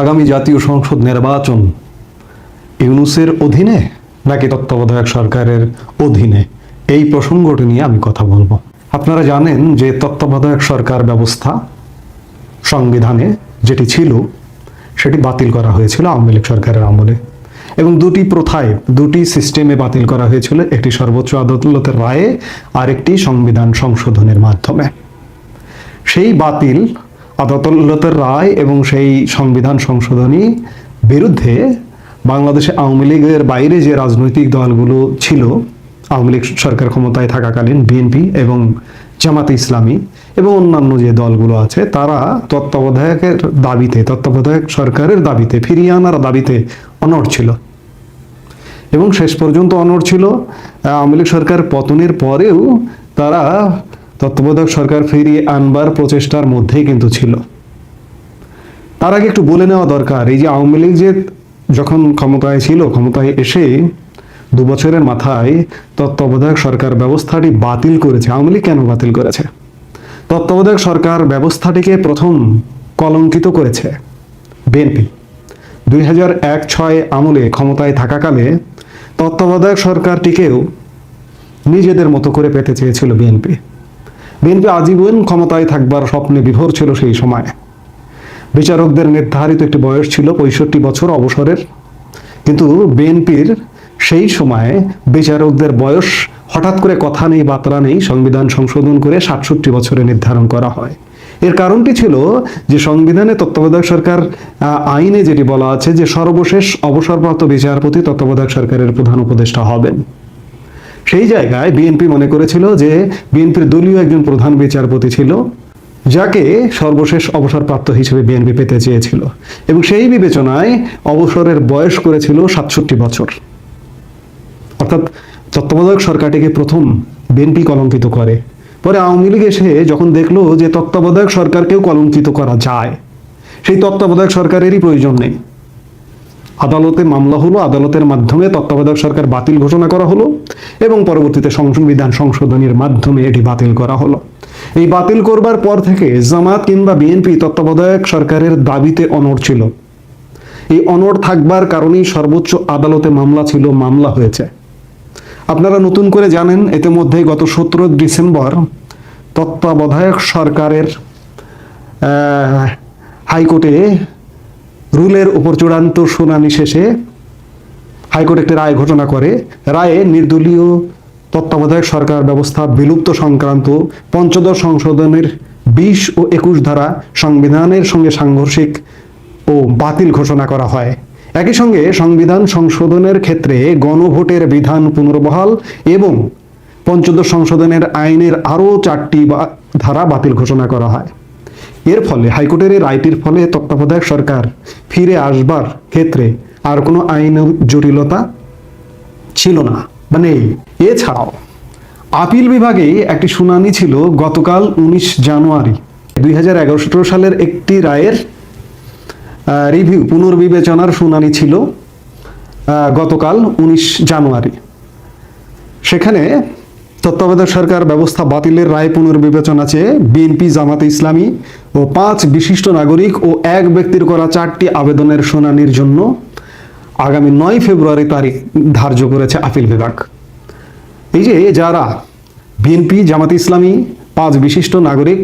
আগামী জাতীয় সংসদ নির্বাচন ইউনুসের অধীনে নাকি তত্ত্বাবধায়ক সরকারের অধীনে? এই প্রসঙ্গটি নিয়ে আমি কথা বলব। আপনারা জানেন যে তত্ত্বাবধায়ক সরকার ব্যবস্থা সংবিধানে যেটি ছিল, সেটি বাতিল করা হয়েছিল আওয়ামী লীগ সরকারের আমলে। এবং দুটি প্রথায়, দুটি সিস্টেমে বাতিল করা হয়েছিল, একটি সর্বোচ্চ আদালতের রায়ে আর একটি সংবিধান সংশোধনের মাধ্যমে। সেই বাতিল আদালতের রায় এবং সেই সংবিধান সংশোধনী বিরুদ্ধে বাংলাদেশে আওয়ামী লীগের বাইরে যে রাজনৈতিক দলগুলো ছিল, আওয়ামী লীগ সরকার ক্ষমতায় থাকাকালীন বিএনপি এবং জামাতে ইসলামী এবং অন্যান্য যে দলগুলো আছে, তারা তত্ত্বাবধায়কের দাবিতে, তত্ত্বাবধায়ক সরকারের দাবিতে, ফিরিয়ে আনার দাবিতে অনড় ছিল। এবং শেষ পর্যন্ত অনড় ছিল। আওয়ামী লীগ সরকার পতনের পরেও তারা তত্ত্বাবধায়ক সরকার ফিরিয়ে আনবার প্রচেষ্টার মধ্যেই কিন্তু ছিল। তার আগে একটু বলে নেওয়া দরকার, এই যে আওয়ামী লীগ যে যখন ক্ষমতায় ছিল, ক্ষমতায় এসে দু বছরের মাথায় তত্ত্বাবধায়ক সরকার ব্যবস্থাটি বাতিল করেছে। আওয়ামী লীগ কেন বাতিল করেছে? তত্ত্বাবধায়ক সরকার ব্যবস্থাটিকে প্রথম কলঙ্কিত করেছে বিএনপি। দুই হাজার এক ছয় আমলে ক্ষমতায় থাকাকালে তত্ত্বাবধায়ক সরকারটিকেও নিজেদের মতো করে পেতে চেয়েছিল বিএনপি। বিএনপি আজীবন ক্ষমতায় থাকবার স্বপ্নে বিভোর ছিল সেই সময়। বিচারকদের নির্ধারিত একটি বয়স ছিল পঁয়ষট্টি বছর অবসরের। কিন্তু বিএনপির সেই সময় বিচারকদের বয়স হঠাৎ করে কথা নেই বার্তা নেই, সংবিধান সংশোধন করে সাতষট্টি বছরে নির্ধারণ করা হয়। এর কারণটি ছিল যে সংবিধানে তত্ত্বাবধায়ক সরকার আইনে যেটি বলা আছে যে সর্বশেষ অবসরপ্রাপ্ত বিচারপতি তত্ত্বাবধায়ক সরকারের প্রধান উপদেষ্টা হবেন। সেই জায়গায় বিএনপি মনে করেছিল যে বিএনপির দলীয় একজন প্রধান বিচারপতি ছিল, যাকে সর্বশেষ অবসরপ্রাপ্ত হিসেবে বিএনপি পেতে চেয়েছিল এবং সেই বিবেচনায় অবসরের বয়স করেছিল সাতষট্টি বছর। অর্থাৎ তত্ত্বাবধায়ক সরকারটিকে প্রথম বিএনপি কলঙ্কিত করে। পরে আওয়ামী লীগ এসে যখন দেখল যে তত্ত্বাবধায়ক সরকারকেও কলঙ্কিত করা যায়, সেই তত্ত্বাবধায়ক সরকারেরই প্রয়োজন নেই। আদালতে মামলা হলো, আদালতের মাধ্যমে তত্ত্বাবধায়ক সরকার বাতিল ঘোষণা করা হলো এবং পরবর্তীতে সংবিধান সংশোধনের মাধ্যমে এটি বাতিল করা হলো। এই বাতিল করবার পর থেকে জামাত কিংবা বিএনপি তত্ত্বাবধায়ক সরকারের দাবিতে অনড় ছিল। এই অনড় থাকবার কারণেই সর্বোচ্চ আদালতে মামলা ছিল, মামলা হয়েছে। আপনারা নতুন করে জানেন এতে ইতিমধ্যে গত সতেরো ডিসেম্বর তত্ত্বাবধায়ক সরকারের হাইকোর্টে রুলের উপর চূড়ান্ত শুনানি শেষে হাইকোর্ট একটি রায় ঘোষণা করে। রায়ে নির্দলীয় তত্ত্বাবধায়ক সরকার ব্যবস্থা বিলুপ্ত সংক্রান্ত পঞ্চদশ সংশোধনের বিশ ও একুশ ধারা সংবিধানের সঙ্গে সাংঘর্ষিক ও বাতিল ঘোষণা করা হয়। একই সঙ্গে সংবিধান সংশোধনের ক্ষেত্রে গণভোটের বিধান পুনর্বহাল এবং পঞ্চদশ সংশোধনের আইনের আরও চারটি ধারা বাতিল ঘোষণা করা হয়। এর ফলে হাইকোর্টের এই রায়টির ফলে তত্ত্বাবধায়ক সরকার ফিরে আসবার ক্ষেত্রে আর কোনো আইন জটিলতা ছিল না। নেই এছাড়াও আপিল বিভাগে একটি শুনানি ছিল গতকাল উনিশ জানুয়ারি দুই হাজার সালের একটি রায়ের রিভিউ, পুনর্বিবেচনার শুনানি ছিল গতকাল উনিশ জানুয়ারি। সেখানে তত্ত্বাবধায়ক সরকার ব্যবস্থা বাতিলের রায় পুনর্বিবেচনা চেয়ে বিএনপি, জামাতে ইসলামী ও পাঁচ বিশিষ্ট নাগরিক ও এক ব্যক্তির করা চারটি আবেদনের শুনানির জন্য আগামী নয় ফেব্রুয়ারি তারিখ ধার্য করেছে আপিল বিভাগ। এই যে যারা বিএনপি, জামাতে ইসলামী, পাঁচ বিশিষ্ট নাগরিক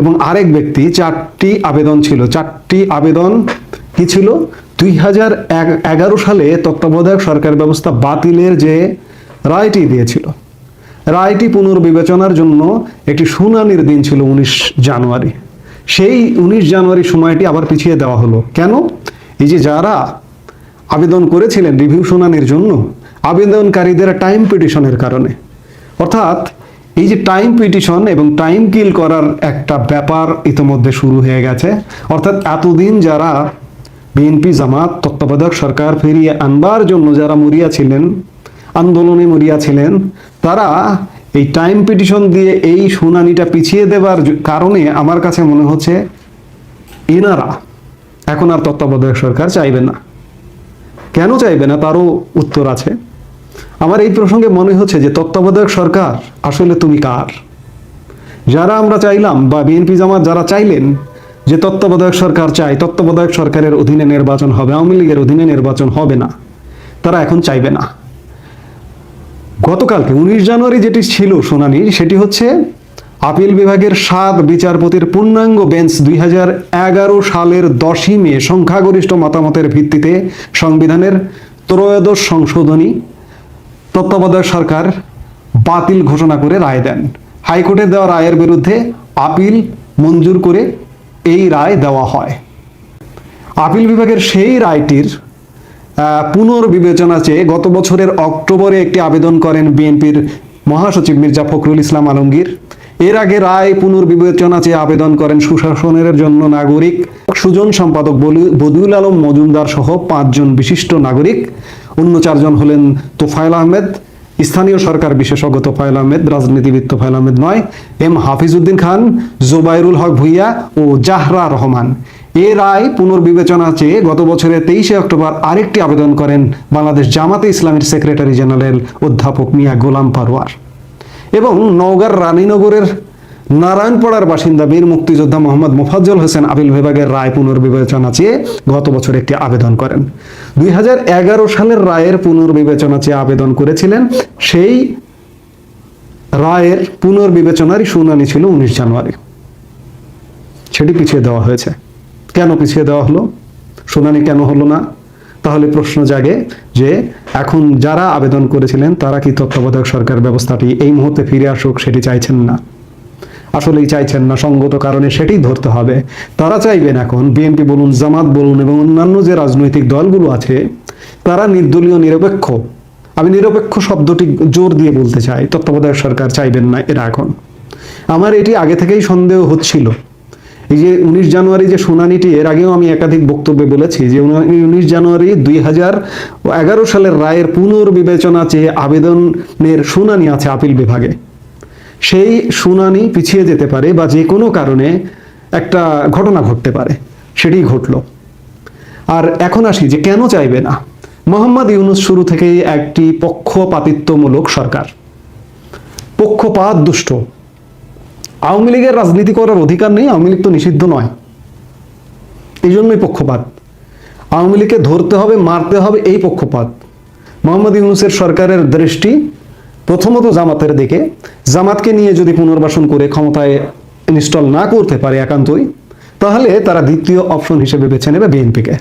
এবং আরেক ব্যক্তি, চারটি আবেদন ছিল, চারটি আবেদন কি ছিল? দুই হাজার এগারো সালে তত্ত্বাবধায়ক সরকার ব্যবস্থা বাতিলের যে রায়টি দিয়েছিল। রায়টি পুনর্বিবেচনার জন্য একটি শুনানির দিন ছিল উনিশ জানুয়ারি। সেই উনিশ জানুয়ারি সময়টি আবার পিছিয়ে দেওয়া হলো। কেন? এই যে যারা আবেদন করেছিলেন রিভিউ শুনানির জন্য, আবেদনকারীদের টাইম পিটিশনের কারণে। অর্থাৎ এই যে টাইম পিটিশন এবং টাইম কিল করার একটা ব্যাপার ইতিমধ্যে শুরু হয়ে গেছে। অর্থাৎ এতদিন যারা বিএনপি, জামাত, তত্ত্বাবধায়ক সরকার ফিরিয়ে আনবার জন্য যারা মরিয়া ছিলেন আন্দোলনে মরিয়া ছিলেন, তারা এই টাইম পিটিশন দিয়ে এই শুনানিটা পিছিয়ে দেবার কারণে আমার কাছে মনে হচ্ছে এনারা এখন আর তত্ত্বাবধায়ক সরকার চাইবে না। কেন চাইবে না তারও উত্তর আছে। আমার এই প্রসঙ্গে মনে হচ্ছে যে তত্ত্বাবধায়ক সরকার আসলে তুমি কার? যারা আমরা চাইলাম বা বিএনপি জামাত যারা চাইলেন যে তত্ত্বাবধায়ক সরকার চাই তত্ত্বাবধায়ক সরকারের অধীনে নির্বাচন হবে, আওয়ামী লীগের অধীনে নির্বাচন হবে না, তারা এখন চাইবে না। গতকালকে উনিশ জানুয়ারি যেটি ছিল শুনানি, সেটি হচ্ছে আপিল বিভাগের সাত বিচারপতির পূর্ণাঙ্গ বেঞ্চ দুই হাজার এগারো সালের দশই মে সংখ্যাগরিষ্ঠ মতামতের ভিত্তিতে সংবিধানের ত্রয়োদশ সংশোধনী তত্ত্বাবধায়ক সরকার বাতিল ঘোষণা করে রায় দেন। হাইকোর্টে দেওয়া রায়ের বিরুদ্ধে আপিল মঞ্জুর করে এই রায় দেওয়া হয়। আপিল বিভাগের সেই রায়টির পুনর্বিবেচনা চেয়ে গত বছরের অক্টোবরে একটি আবেদন করেন বিএনপির মহাসচিব মির্জা ফখরুল ইসলাম আলমগীর। এর আগে রায় পুনর্বিবেচনা চেয়ে আবেদন করেন সুশাসনের জন্য নাগরিক সুজন সম্পাদক বদিউল আলম মজুমদার সহ পাঁচজন বিশিষ্ট নাগরিক। অন্য চারজন হলেন তোফায়েল আহমেদ, স্থানীয় সরকার বিশেষজ্ঞ তোফায়েল আহমেদ, রাজনীতিবিদ তোফায়েল আহমেদ নয়, এম হাফিজউদ্দিন খান, জোবাইরুল হক ভুইয়া ও জাহরা রহমান। এ রায় পুনর্বিবেচনা চেয়ে গত বছরের তেইশে অক্টোবর আরেকটি আবেদন করেন বাংলাদেশ জামাতে ইসলামের সেক্রেটারি জেনারেল অধ্যাপক মিয়া গোলাম পারওয়ার। এবং নওগাঁর রানীনগরের নারায়ণপাড়ার বাসিন্দা বীর মুক্তিযোদ্ধা মোহাম্মদ মোফাজ্জল হোসেন আপিল বিভাগের রায় পুনর্বিবেচনা চেয়ে গত বছর একটি আবেদন করেন। দুই হাজার এগারো সালের রায়ের পুনর্বিবেচনা চেয়ে আবেদন করেছিলেন। সেই রায়ের পুনর্বিবেচনারই শুনানি ছিল উনিশ জানুয়ারি। সেটি পিছিয়ে দেওয়া হয়েছে। কেন পিছিয়ে দেওয়া হলো? শুনানি কেন হলো না? তাহলে প্রশ্ন জাগে যে এখন যারা আবেদন করেছিলেন, তারা কি তত্ত্বাবধায়ক সরকার ব্যবস্থাটি এই মুহূর্তে ফিরে আসুক সেটি চাইছেন না? আসলেই চাইছেন না, সঙ্গত কারণে সেটি ধরতে হবে। তারা চাইবেন এখন বিএনপি বলুন, জামাত বলুন এবং অন্যান্য যে রাজনৈতিক দলগুলো আছে, তারা নির্দলীয়, নিরপেক্ষ, আমি নিরপেক্ষ শব্দটি জোর দিয়ে বলতে চাই, তত্ত্বাবধায়ক সরকার চাইবেন না এরা এখন। আমার এটি আগে থেকেই সন্দেহ হচ্ছিল। এই যে উনিশ জানুয়ারি যে শুনানিটি, এর আগেও আমি একাধিক বক্তব্যে বলেছি যে উনিশ জানুয়ারি দুই হাজার এগারো সালের রায়ের পুনর্বিবেচনা চেয়ে আবেদনের শুনানি আছে আপিল বিভাগে। সেই শুনানি পিছিয়ে যেতে পারে বা যে কোনো কারণে একটা ঘটনা ঘটতে পারে সেটি ঘটলো। আর এখন আসি যে কেন চাইবে না? মোহাম্মদ ইউনুস শুরু থেকেই একটি পক্ষপাতিত্বমূলক সরকার। পক্ষপাত দুষ্ট আওয়ামী লীগের রাজনীতি করার অধিকার নেই, আওয়ামী লীগ তো নিষিদ্ধ নয়। এই জন্যই পক্ষপাত। আওয়ামী লীগকে ধরতে হবে, মারতে হবে এই পক্ষপাত। মোহাম্মদ ইউনুসের সরকারের দৃষ্টি প্রথমত জামাতের দিকে। জামাতকে নিয়ে যদি পুনর্বাসন করে ক্ষমতায় ইনস্টল না করতে পারে একান্তই, তাহলে তারা দ্বিতীয় অপশন হিসেবে বেছে নেবে বিএনপিকে।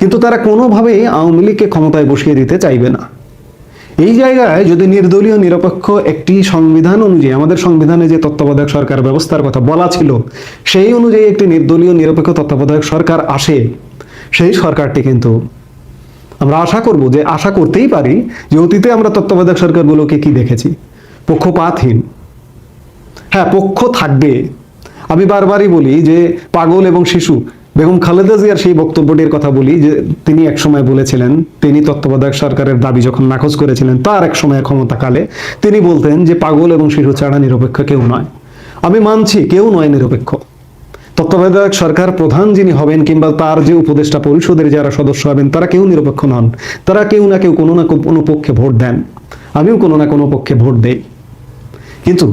কিন্তু তারা কোনোভাবেই আওয়ামী লীগকে ক্ষমতায় বসিয়ে দিতে চাইবে না। এই জায়গায় যদি নির্দলীয়, নিরপেক্ষ একটি সংবিধান অনুযায়ী, আমাদের সংবিধানে যে তত্ত্বাবধায়ক সরকার ব্যবস্থার কথা বলা ছিল, সেই অনুযায়ী একটি নির্দলীয়, নিরপেক্ষ তত্ত্বাবধায়ক সরকার আসে। সেই সরকারটি কিন্তু আমরা আশা করব যে, আশা করতেই পারি যে অতীতে আমরা তত্ত্বাবধায়ক সরকারগুলোকে কি দেখেছি? পক্ষপাতহীন। হ্যাঁ পক্ষ থাকবে। আমি বারবারই বলি যে, পাগল এবং শিশু বেগম খালেদা জিয়ার সেই বক্তব্যটির কথা বলি যে তিনি এক সময় বলেছিলেন, তিনি তত্ত্বাবধায়ক সরকারের দাবি যখন নাকচ করেছিলেন, তার এক সময় ক্ষমতাকালে তিনি বলতেন যে পাগল এবং শিশু ছাড়া নিরপেক্ষ কেউ নয়। আমি মানছি কেউ নয় নিরপেক্ষ। তত্ত্বাবধায়ক সরকার প্রধান যিনি হবেন কিংবা তার যে উপদেষ্টা পরিষদের যারা সদস্য হবেন, তারা কেউ নিরপেক্ষ নন। তারা কেউ না কেউ কোনো না কোনো পক্ষে ভোট দেন। আমিও কোনো না কোনো পক্ষে ভোট দেই। কিন্তু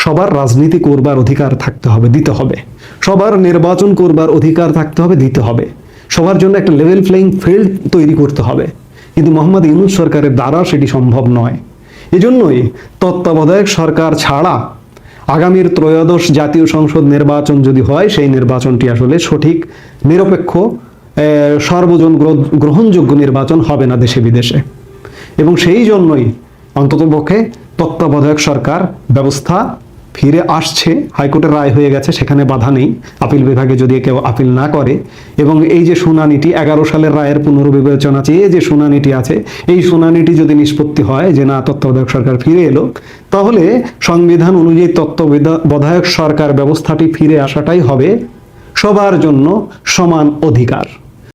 সবার রাজনীতি করবার অধিকার থাকতে হবে, দিতে হবে। সবার নির্বাচন করবার অধিকার থাকতে হবে, দিতে হবে। সবার জন্য একটা লেভেল প্লেইং ফিল্ড তৈরি করতে হবে। কিন্তু মোহাম্মদ ইউনুস সরকারের দ্বারা সেটি সম্ভব নয়। এজন্যই তত্ত্বাবধায়ক সরকার ছাড়া আগামীর ত্রয়োদশ জাতীয় সংসদ নির্বাচন যদি হয়, সেই নির্বাচনটি আসলে সঠিক, নিরপেক্ষ সর্বজন গ্র- গ্রহণযোগ্য নির্বাচন হবে না দেশে বিদেশে। এবং সেই জন্যই অন্ততপক্ষে তত্ত্বাবধায়ক সরকার ব্যবস্থা ফিরে আসছে, হাইকোর্টের রায় হয়ে গেছে, সেখানে বাধা নেই। আপিল বিভাগে যদি কেউ আপিল না করে, এবং এই যে শুনানিটি, এগারো সালের রায়ের পুনর্বিবেচনা চেয়ে যে শুনানিটি আছে, এই শুনানিটি যদি নিষ্পত্তি হয় যে না, তত্ত্বাবধায়ক সরকার ফিরে এলো, তাহলে সংবিধান অনুযায়ী তত্ত্বাবধায়ক সরকার ব্যবস্থাটি ফিরে আসাটাই হবে সবার জন্য সমান অধিকার।